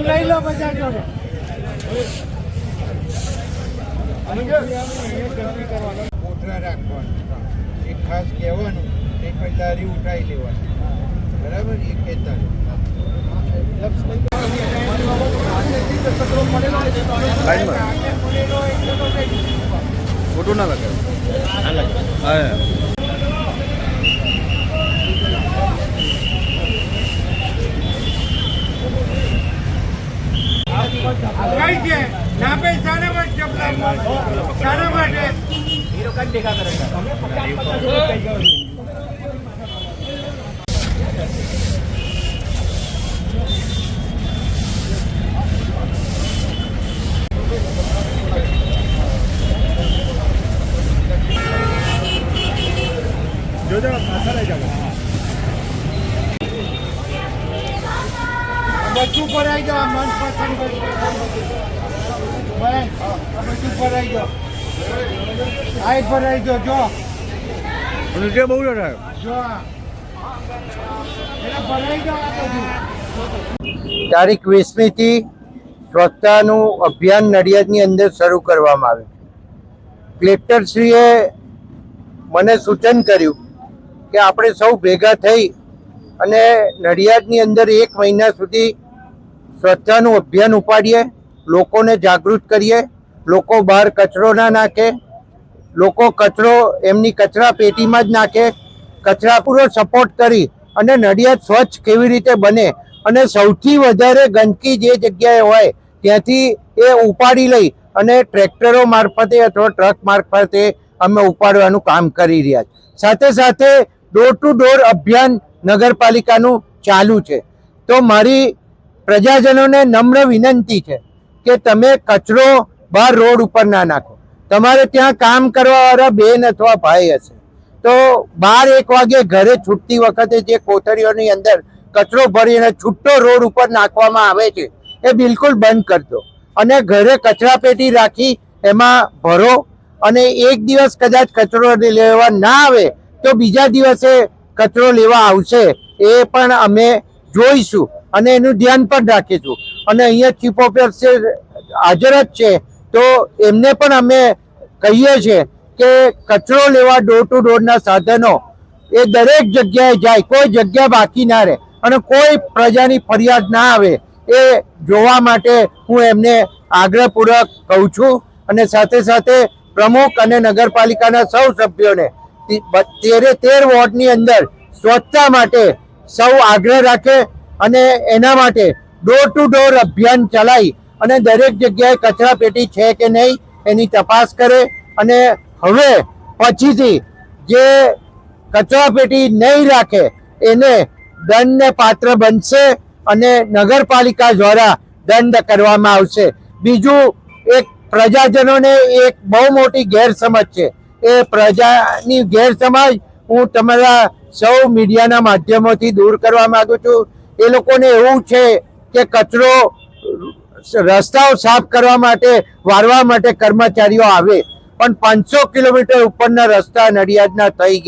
લઈ લો બધા ખાસ કહેવાનું એ પછી ઉઠાઈ લેવાની. બરાબર? એ કહેતા ફોટો ના લગાવે હા કઈ છે ભાઈ શાના માટે ચપલા માટે લઈ જાવ બધું ભરાઈ જાવ મન પસંદ સ્વચ્છતાનું અભિયાન નડિયાદની અંદર શરૂ કરવામાં આવ્યું. કલેક્ટરશ્રીએ મને સૂચન કર્યું કે આપણે સૌ ભેગા થઈ અને નડિયાદની અંદર એક મહિના સુધી સ્વચ્છતાનું અભિયાન ઉપાડીએ, લોકોને જાગૃત કરીએ, લોકો બહાર કચરો ના નાખે, લોકો કચરો એમની કચરા પેટીમાં જ નાખે, કચરા પૂરો સપોર્ટ કરી અને નડિયાદ સ્વચ્છ કેવી રીતે બને અને સૌથી વધારે ગંદકી જે જગ્યાએ હોય ત્યાંથી એ ઉપાડી લઈ અને ટ્રેક્ટરો મારફતે અથવા ટ્રક મારફતે અમે ઉપાડવાનું કામ કરી રહ્યા છીએ. સાથે સાથે ડોર ટુ ડોર અભિયાન નગરપાલિકાનું ચાલુ છે. તો મારી પ્રજાજનોને નમ્ર વિનંતી છે કે તમે કચરો બહાર રોડ ઉપર ના નાખો. તમારે ત્યાં કામ કરવાવાળા બેન અથવા ભાઈ હશે. તો બાર એક વાગે ઘરે છૂટતી વખતે જે કોથળીઓની અંદર કચરો ભરીને છૂટો રોડ ઉપર નાખવામાં આવે છે, એ બિલકુલ બંધ કરજો અને ઘરે કચરા પેટી રાખી એમાં ભરો અને એક દિવસ કદાચ કચરો લેવા ના આવે તો બીજા દિવસે કચરો લેવા આવશે, એ પણ અમે જોઈશું અને એનું ધ્યાન પણ રાખીશું. અને અહીંયા ચીફ ઓફિસર હાજર જ છે, તો એમને પણ અમે કહીએ છીએ કે કચરો લેવા ડોર ટુ ડોરના સાધનો, એ દરેક જગ્યાએ જાય, કોઈ જગ્યા બાકી ના રહે અને કોઈ પ્રજાની ફરિયાદ ના આવે, એ જોવા માટે હું એમને આગ્રહપૂર્વક કહું છું. અને સાથે સાથે પ્રમુખ અને નગરપાલિકાના સૌ સભ્યોને તેરે તેર વોર્ડની અંદર સ્વચ્છતા માટે સૌ આગ્રહ રાખે અને એના માટે ડોર ટુ ડોર અભિયાન ચલાવી અને દરેક જગ્યાએ કચરા પેટી છે કે નહીં એની તપાસ કરે અને હવે પછીથી જે કચરા પેટી નહીં રાખે એને દંડને પાત્ર બનશે અને નગરપાલિકા દ્વારા દંડ કરવામાં આવશે. બીજું એક પ્રજાજનોને એક બહુ મોટી ગેરસમજ છે. એ પ્રજાની ગેરસમજ હું તમારા સૌ મીડિયાના માધ્યમોથી દૂર કરવા માંગુ છું. એ લોકોને એવું છે કે કચરો રસ્તાઓ સાફ કરવા માટે, વારવા માટે કર્મચારીઓ આવે, પણ પાંચસો કિલોમીટર ઉપરના રસ્તા નડિયાદના થઈ ગયા.